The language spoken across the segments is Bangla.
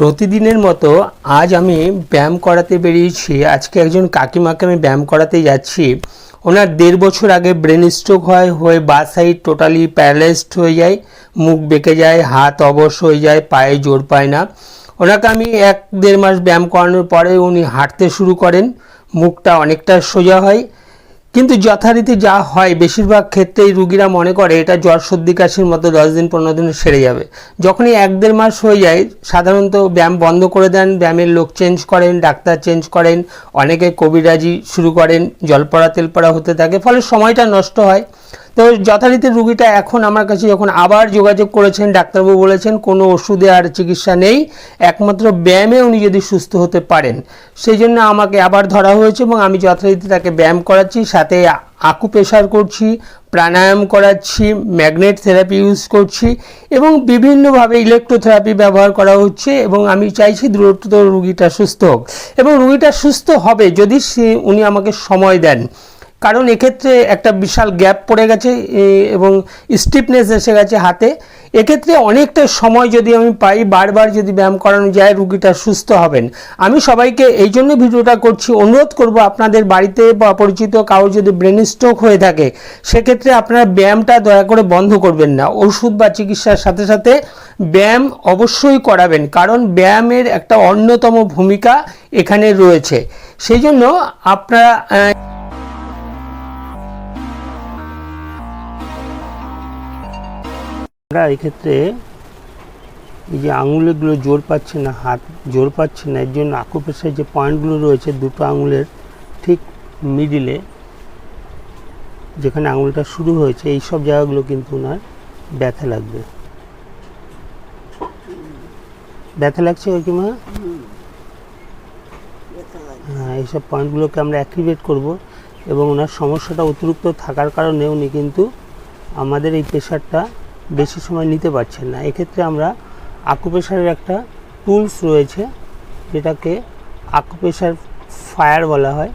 প্রতিদিনের মতো আজ আমি ব্যায়াম করাতে বেরিয়েছি। আজকে একজন কাকিমাকে আমি ব্যায়াম করাতে যাচ্ছি। ওনার দেড় বছর আগে ব্রেন স্ট্রোক হয়, হয়ে বা সাইড টোটালি প্যারালাইজড হয়ে যায়, মুখ বেঁকে যায়, হাত অবশ হয়ে যায়, পায়ে জোর পায় না। ওনাকে আমি এক দেড় মাস ব্যায়াম করানোর পরে উনি হাঁটতে শুরু করেন। মুখটা অনেকটা সোজা হয় কিন্তু যথারীতি যা হয়, বেশিরভাগ ক্ষেত্রেই রুগীরা মনে করে এটা জ্বর, সর্দি, কাশির মতো দশ দিন, পনেরো দিনে সেরে যাবে। যখনই এক দেড় মাস হয়ে যায়, সাধারণত ব্যায়াম বন্ধ করে দেন, ব্যায়ামের লোক চেঞ্জ করেন, ডাক্তার চেঞ্জ করেন, অনেকে কবিরাজি শুরু করেন জলপড়া তেলপড়া হতে থাকে, ফলে সময়টা নষ্ট হয়। তো যথারীতি রুগীটা এখন আমার কাছে যখন আবার যোগাযোগ করেছেন, ডাক্তারবাবু বলেছেন কোনো ওষুধে আর চিকিৎসা নেই, একমাত্র ব্যায়ামে উনি যদি সুস্থ হতে পারেন। সেই জন্য আমাকে আবার ধরা হয়েছে এবং আমি যথারীতি তাকে ব্যায়াম করাচ্ছি, সাথে আকু প্রেশার করছি, প্রাণায়াম করাচ্ছি, ম্যাগনেট থেরাপি ইউজ করছি এবং বিভিন্নভাবে ইলেকট্রোথেরাপি ব্যবহার করা হচ্ছে এবং আমি চাইছি দ্রুত রুগীটা সুস্থ হোক। এবং রুগীটা সুস্থ হবে যদি সে- উনি আমাকে সময় দেন। কারণ এক্ষেত্রে একটা বিশাল গ্যাপ পড়ে গেছে এবং স্টিফনেস এসে গেছে হাতে। এক্ষেত্রে অনেকটা সময় যদি আমি পাই, বারবার যদি ব্যায়াম করানো যায়, রুগীটা সুস্থ হবেন। আমি সবাইকে এই জন্য ভিডিওটা করছি, অনুরোধ করব আপনাদের বাড়িতে বা পরিচিত কারোর যদি ব্রেন স্ট্রোক হয়ে থাকে, সেক্ষেত্রে আপনারা ব্যায়ামটা দয়া করে বন্ধ করবেন না। ওষুধ বা চিকিৎসার সাথে সাথে ব্যায়াম অবশ্যই করাবেন, কারণ ব্যায়ামের একটা অন্যতম ভূমিকা এখানে রয়েছে। সেই জন্য আপনারা আমরা এক্ষেত্রে এই যে আঙুলগুলো জোর পাচ্ছে না, হাত জোর পাচ্ছে না, এর জন্য আকুপেশার যে পয়েন্টগুলো রয়েছে, দুটো আঙুলের ঠিক মিডিলে যেখানে আঙুলটা শুরু হয়েছে এই সব জায়গাগুলো কিন্তু ওনার ব্যথা লাগবে। ব্যথা লাগছে কাকিমা হ্যাঁ এইসব পয়েন্টগুলোকে আমরা অ্যাক্টিভেট করব এবং ওনার সমস্যাটা অতিরিক্ত থাকার কারণে উনি কিন্তু আমাদের এই প্রেশারটা বেশি সময় নিতে পারছেন না। এক্ষেত্রে আমরা আকুপেশারের একটা টুলস রয়েছে, যেটাকে আকুপেশার ফায়ার বলা হয়।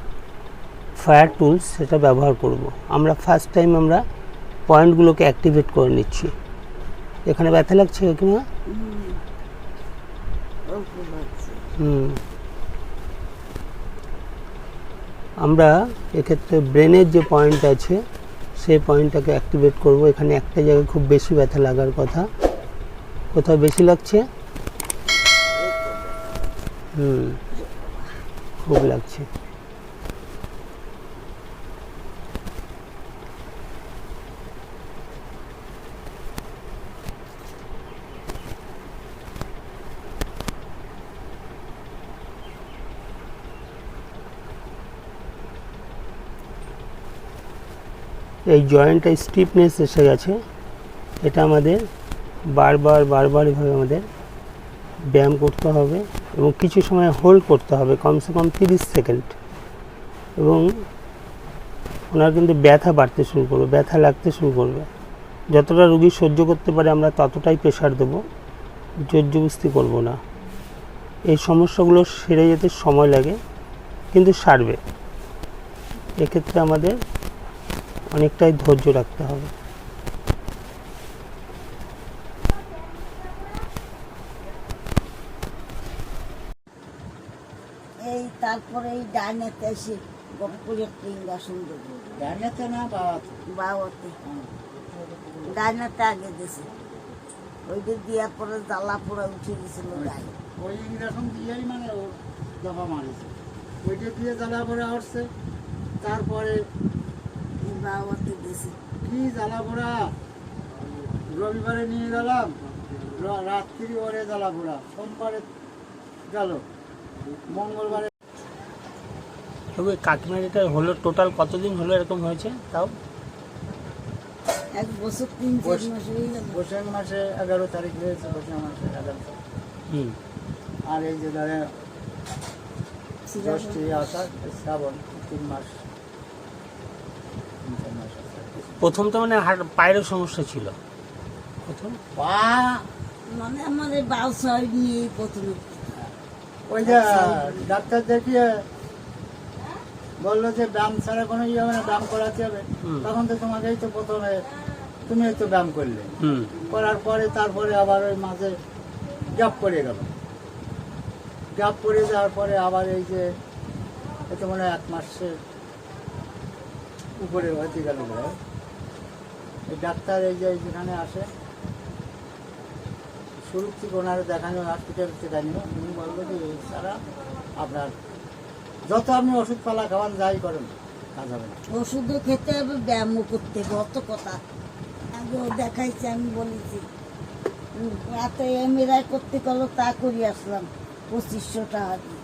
ফায়ার টুলস সেটা ব্যবহার করব। আমরা ফার্স্ট টাইম আমরা পয়েন্টগুলোকে অ্যাক্টিভেট করে নিচ্ছি। এখানে ব্যথা লাগছে কিনা? হুম। আমরা এক্ষেত্রে ব্রেনের যে পয়েন্ট আছে সেই পয়েন্টটাকে অ্যাক্টিভেট করব। এখানে একটা জায়গায় খুব বেশি ব্যথা লাগার কথা। কোথাও বেশি লাগছে? হুম, খুব লাগছে। এই জয়েন্টটা স্টিফনেস এসে গেছে। এটা আমাদের বারবার বারবার এভাবে আমাদের ব্যায়াম করতে হবে এবং কিছু সময় হোল্ড করতে হবে, কমসে কম তিরিশ সেকেন্ড। এবং ওনার কিন্তু ব্যথা বাড়তে শুরু করবে, ব্যথা লাগতে শুরু করবে। যতটা রুগী সহ্য করতে পারে আমরা ততটাই প্রেশার দেবো। জোরজবস্তি করব না। এই সমস্যাগুলো সেরে যেতে সময় লাগে, কিন্তু সারবে। এক্ষেত্রে আমাদের অনেকটাই ধৈর্য রাখতে হবে। এই তারপরে এই ডাইনাতে এসে গপুরে একটা ইঞ্জেকশন দেবো ডাইনাতে না বাবাতে বাবাতে ডাইনাতে আগে দিছে। ওইটা দেওয়ার পরে জ্বালা পড়ে উঠে গেছিল গায়ে। ওই ইঞ্জেকশন দিয়েই মানে ও দফা মারিছে। ওইটা দিয়ে জ্বালা পড়া হচ্ছে তারপরে বাবাতে কি জ্বালা পোড়া রবিবারে নিয়ে গেলাম। রাত্রি ওরে জ্বালা পোড়া সোমবারে গেল। মঙ্গলবারে তবে কাকিমার এটা হলো টোটাল কতদিন হলো এরকম হয়েছে? তাও? এক বছর তিন বৈশাখ মাসে এগারো তারিখ হয়েছে বৈশাখ মাসে এগারো তারিখ। হুম। আর এই যে ধরে ষষ্ঠী আষাঢ় শ্রাবণ তিন মাস। প্রথম তো মানে হাট পায়ের সমস্যা ছিল। প্রথম? পা মানে আমার এই বাউ সাইড নিয়ে প্রথমে। ওই যে ডাক্তার দেখিয়ে বলল যে ব্যায়াম ছাড়া কোনো ইয়ে হবে না ব্যায়াম করাতে হবে। তখন তো তোমাকেই তো প্রথমে তুমি তো ব্যায়াম করলে। হুম। করার পরে তারপরে আবার ওই মাঝে গ্যাপ পড়ে গেল। গ্যাপ পড়ে যাওয়ার পরে আবার এই যে এতে মনে হয় এক মাসের উপরে হতে গেল। ডাক্তার এই যে যেখানে আসে শুরু থেকে ওনারা দেখানো হসপিটাল দেখানো উনি বলল যে এই ছাড়া আপনার যত আপনি ওষুধপালা খাওয়ান যাই করেন কাজ হবে ওষুধও খেতে হবে ব্যায়ামও করতে হবে অত কথা। আগেও দেখাইছি আমি বলেছি। উম, রাতে এমএরআই করতে গেলো তা করি আসলাম পঁচিশশো টাকা দিয়ে।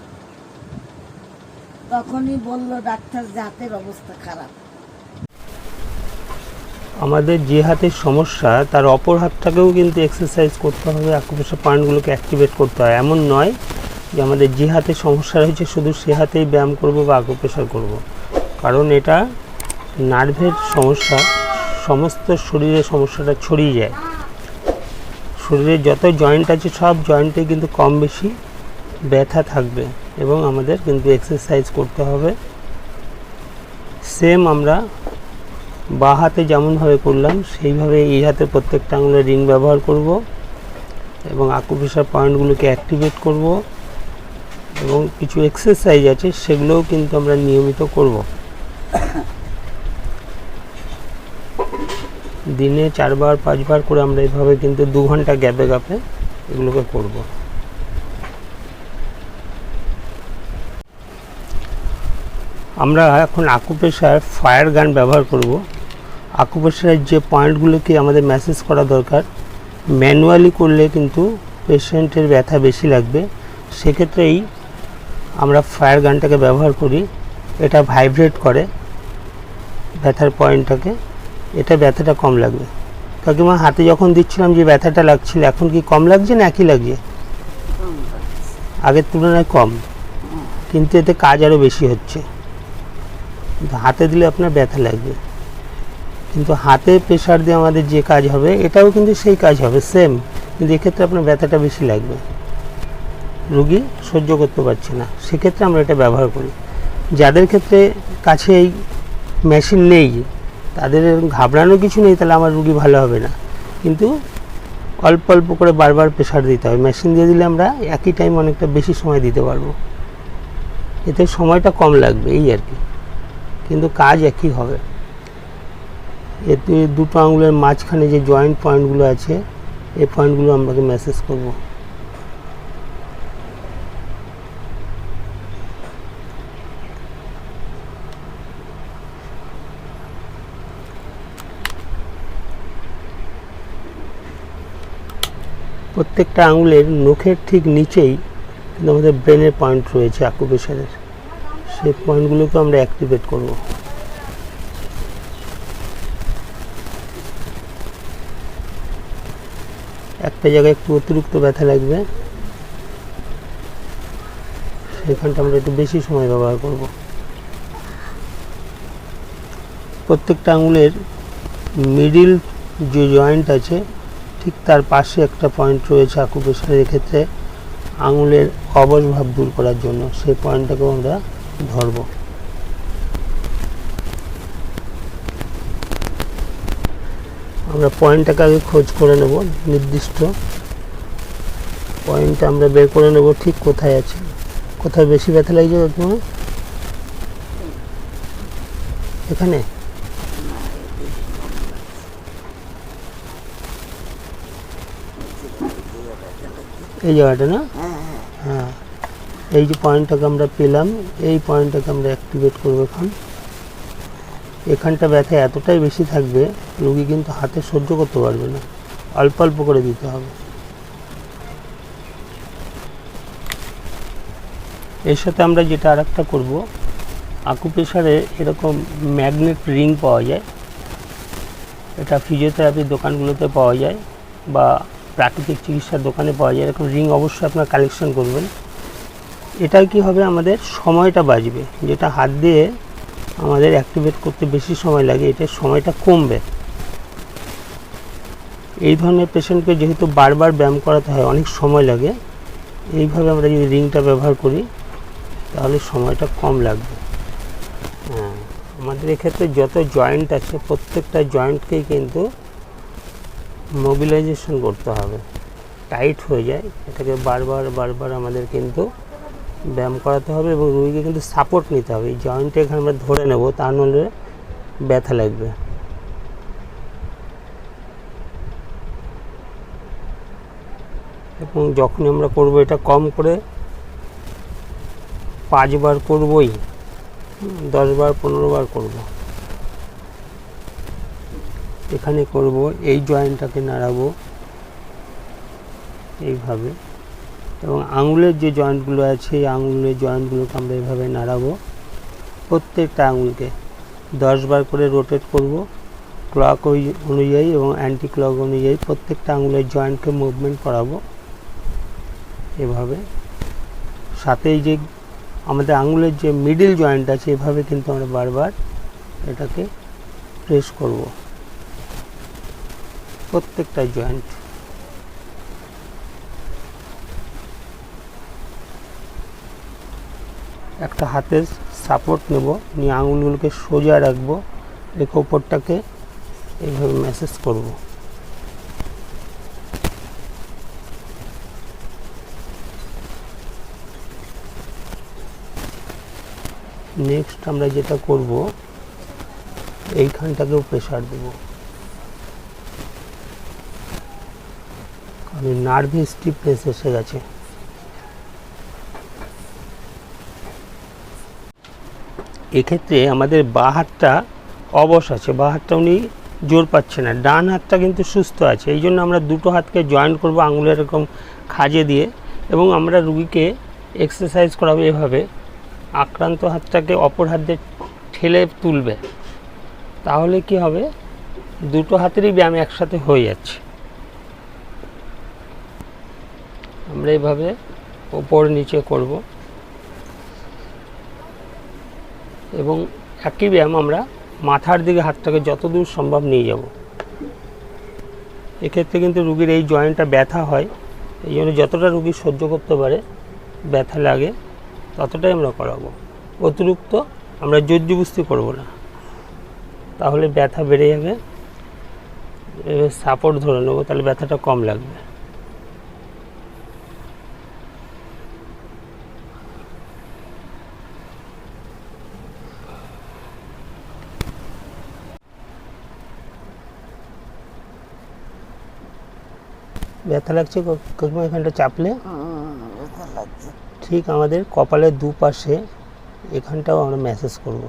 তখনই বলল ডাক্তার যে হাতের অবস্থা খারাপ। আমাদের যে হাতের সমস্যা, তার অপর হাতটাকেও কিন্তু এক্সারসাইজ করতে হবে আকুপাশা পয়েন্টগুলোকে অ্যাক্টিভেট করতে হয়। এমন নয় যে আমাদের যে হাতে সমস্যা রয়েছে, শুধু সে হাতেই ব্যায়াম করব বা আকুপ্রেশার করব। কারণ এটা নার্ভের সমস্যা, সমস্ত শরীরে সমস্যাটা ছড়িয়ে যায়। শরীরের যত জয়েন্ট আছে, সব জয়েন্টে কিন্তু কম বেশি ব্যথা থাকবে এবং আমাদের কিন্তু এক্সারসাইজ করতে হবে। সেম আমরা বা হাতে যেমনভাবে করলাম সেইভাবে এই হাতে প্রত্যেকটা আঙুলে রিং ব্যবহার করব এবং আকুপ্রেশার পয়েন্টগুলোকে অ্যাক্টিভেট করব এবং কিছু এক্সারসাইজ আছে, সেগুলোও কিন্তু আমরা নিয়মিত করব। দিনে চারবার, পাঁচবার করে আমরা এইভাবে কিন্তু দু ঘণ্টা গ্যাপে গ্যাপে এগুলোকে করব। আমরা এখন আকুপ্রেশার ফায়ার গান ব্যবহার করব। আকুপ্রেশারের যে পয়েন্টগুলোকে আমাদের ম্যাসেজ করা দরকার ম্যানুয়ালি করলে কিন্তু পেশেন্টের ব্যথা বেশি লাগবে। সেক্ষেত্রেই আমরা ফায়ার গানটাকে ব্যবহার করি, এটা ভাইব্রেট করে ব্যথার পয়েন্টটাকে এটা ব্যথাটা কম লাগবে। কাকিমা, হাতে যখন দিচ্ছিলাম যে ব্যথাটা লাগছিল, এখন কি কম লাগছে না একই লাগছে? আগের তুলনায় কম। কিন্তু এতে কাজ আরও বেশি হচ্ছে। হাতে দিলে আপনার ব্যথা লাগবে। কিন্তু হাতে প্রেশার দিয়ে আমাদের যে কাজ হবে, এটাও কিন্তু সেই কাজ হবে সেম কিন্তু এক্ষেত্রে আপনার ব্যথাটা বেশি লাগবে। রুগী সহ্য করতে পারছে না। সেক্ষেত্রে আমরা এটা ব্যবহার করি। যাদের ক্ষেত্রে কাছে এই মেশিন নেই, তাদের ঘাবড়ানোর কিছু নেই, তাহলে আমার রুগী ভালো হবে না। কিন্তু অল্প অল্প করে বারবার প্রেশার দিতে হবে মেশিন দিয়ে দিলে আমরা একই টাইম অনেকটা বেশি সময় দিতে পারব। এতে সময়টা কম লাগবে, এই আর কি। কিন্তু কাজ একই হবে। এতে দুটো আঙুলের মাঝখানে যে জয়েন্ট পয়েন্টগুলো আছে, এই পয়েন্টগুলো আমাকে মেসেজ করব। প্রত্যেকটা আঙুলের নখের ঠিক নিচেই কিন্তু আমাদের ব্রেনের পয়েন্ট রয়েছে আকুপেশারের সেই পয়েন্টগুলোকে আমরা অ্যাক্টিভেট করব। একটা জায়গায় একটু অতিরিক্ত ব্যথা লাগবে, সেখানটা আমরা একটু বেশি সময় ব্যবহার করব। প্রত্যেকটা আঙুলের মিডিল যে জয়েন্ট আছে, ঠিক তার পাশে একটা পয়েন্ট রয়েছে আকুপ্রেশারের ক্ষেত্রে, আঙুলের অবশ ভাব দূর করার জন্য, সেই পয়েন্টটাকেও আমরা ধরব। আমরা পয়েন্টটাকে আগে খোঁজ করে নেব, নির্দিষ্ট পয়েন্টটা আমরা বের করে নেব ঠিক কোথায় আছে। কোথায় বেশি ব্যথা লাগছে তোমার? এখানে? এই জায়গাটা না? হ্যাঁ। এই যে পয়েন্টটাকে আমরা পেলাম, এই পয়েন্টটাকে আমরা অ্যাক্টিভেট করব এখন। এখানটা ব্যথা এতটাই বেশি থাকবে, রুগী কিন্তু হাতে সহ্য করতে পারবে না। অল্প অল্প করে দিতে হবে। এর সাথে আমরা যেটা আর একটা করব আকুপ্রেশারে এরকম ম্যাগনেট রিং পাওয়া যায়। এটা ফিজিওথেরাপির দোকানগুলোতে পাওয়া যায় বা প্রাকৃতিক চিকিৎসার দোকানে পাওয়া যায়। এরকম রিং অবশ্যই আপনার কালেকশন করবেন। এটা কি হবে? আমাদের সময়টা বাঁচবে, যেটা হাত দিয়ে আমাদের অ্যাক্টিভেট করতে বেশি সময় লাগে এটার সময়টা কমবে। এই ধরনের পেশেন্টকে যেহেতু বারবার ব্যায়াম করাতে হয়, অনেক সময় লাগে, এইভাবে আমরা যদি রিংটা ব্যবহার করি, তাহলে সময়টা কম লাগবে। হ্যাঁ আমাদের এক্ষেত্রে যত জয়েন্ট আছে, প্রত্যেকটা জয়েন্টকেই কিন্তু মোবিলাইজেশন করতে হবে। টাইট হয়ে যায়, এটাকে বারবার বারবার আমাদের কিন্তু ব্যায়াম করাতে হবে এবং রুগীকে কিন্তু সাপোর্ট নিতে হবে। এই জয়েন্টে এখানে আমরা ধরে নেব, তা নাহলে ব্যথা লাগবে। এবং যখনই আমরা করব, এটা কম করে পাঁচবার করবই। দশবার পনেরো বার করব। এখানে করব, এই জয়েন্টটাকে নাড়াবো। এইভাবে। এবং আঙুলের যে জয়েন্টগুলো আছে এই আঙুলের জয়েন্টগুলোকে আমরা এইভাবে নাড়াবো। প্রত্যেকটা আঙুলকে দশ বার করে রোটেট করব। ক্লক অনুযায়ী এবং অ্যান্টি ক্লক অনুযায়ী প্রত্যেকটা আঙুলের জয়েন্টকে মুভমেন্ট করাবো। এভাবে। সাথে এই যে আমাদের আঙুলের যে মিডিল জয়েন্ট আছে, এভাবে কিন্তু আমরা বারবার এটাকে প্রেস করব। প্রত্যেকটা জয়েন্ট একটা হাতের সাপোর্ট নেব, নিয়ে আঙুলগুলোকে সোজা রাখব, রেখে ওপরটাকে এইভাবে ম্যাসেজ করব। নেক্সট আমরা যেটা করব, এইখানটাকেও প্রেশার দেব। কারণ নার্ভে স্টিফনেস এসে গেছে। এক্ষেত্রে আমাদের বা হাতটা অবশ আছে, বা হাতটা উনি জোর পাচ্ছে না, ডান হাতটা কিন্তু সুস্থ আছে, এই জন্য আমরা দুটো হাতকে জয়েন করব আঙুলের এরকম খাজে দিয়ে এবং আমরা রুগীকে এক্সারসাইজ করাবো এভাবে, আক্রান্ত হাতটাকে অপর হাত দিয়ে ঠেলে তুলবে, তাহলে কি হবে? দুটো হাতেরই ব্যায়াম একসাথে হয়ে যাচ্ছে। আমরা এইভাবে ওপর নিচে করব। এবং একই ব্যায়াম আমরা মাথার দিকে হাতটাকে যতদূর সম্ভব নিয়ে যাব। এক্ষেত্রে কিন্তু রুগীর এই জয়েন্টটা ব্যথা হয়, এই জন্য যতটা রুগী সহ্য করতে পারে, ব্যথা লাগে, ততটাই আমরা করাবো। অতিরিক্ত আমরা জোরজবস্তি করব না। তাহলে ব্যথা বেড়ে যাবে সাপোর্ট ধরে নেব, তাহলে ব্যথাটা কম লাগবে। ব্যথা লাগছে কাকিমা এখানটা চাপলে। ঠিক আমাদের কপালের দুপাশে এখানটাও আমরা ম্যাসেজ করব।